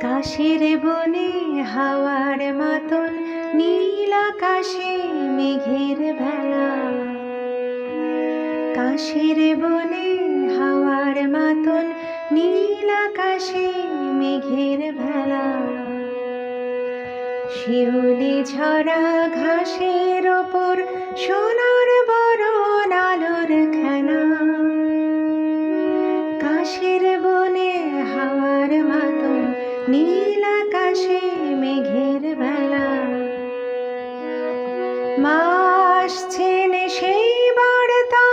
কাশের বনে হাওয়ার মাতন নীল আকাশে মেঘের ভেলা। কাশের বনে হাওয়ার মাতন নীল আকাশে মেঘের ভেলা। শিউলি ঝরা ঘাসের ওপর সোনার বরণ আলোর খেলা। কাশের নীল আকাশে মেঘের বেলা। মাসছেন সেই বার্তা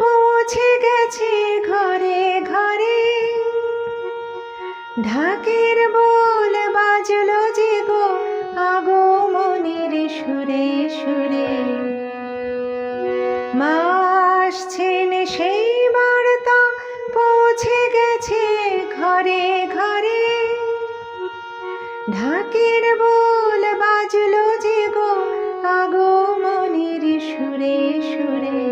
পৌঁছে গেছে ঘরে ঘরে। ঢাকের বল বাজলো যে গো আগমনের সুরে সুরে। মাসছেন ঢাকের বল বাজলো যে গো আগমনের সুরে সুরে।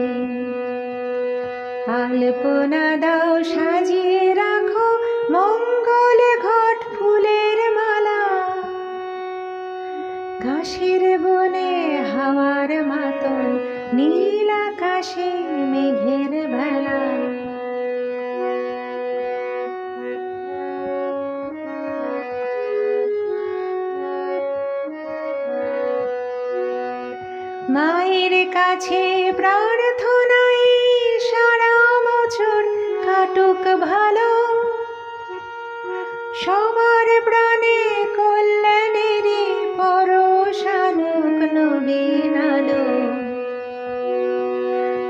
আলপনা দাও সাজিয়ে রাখো মঙ্গল ঘট ফুলের মালা। ঘাসের বনে হাওয়ার মাতন নীল আকাশে মায়ের কাছে প্রার্থনাই সারা বছর কাটুক ভালো। সবার প্রাণে কল্যাণের পরশানুক নবীন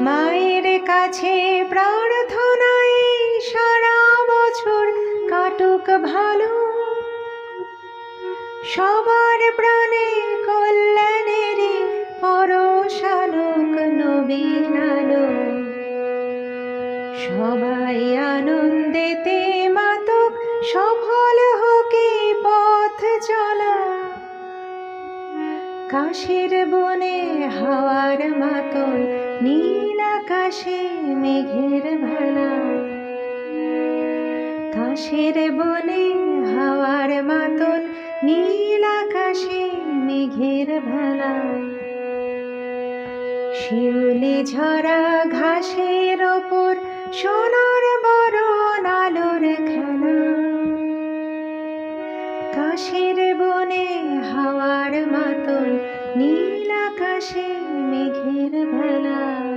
মায়ের কাছে প্রার্থনাই সারা বছর কাটুক ভালো। সবার প্রাণে সবাই আনন্দেতে মাতক, সফল হকে পথ চলা। কাশের বনে হাওয়ার মাতন নীল আকাশে মেঘের ভালা। কাশের বনে হাওয়ার মাতন নীল আকাশে মেঘের ভালা। শিউলি ঝরা ঘাসের ওপর সোনার বরণ আলোর খেলা। কাশের বনে হাওয়ার মাতন নীল আকাশে মেঘের ভেলা।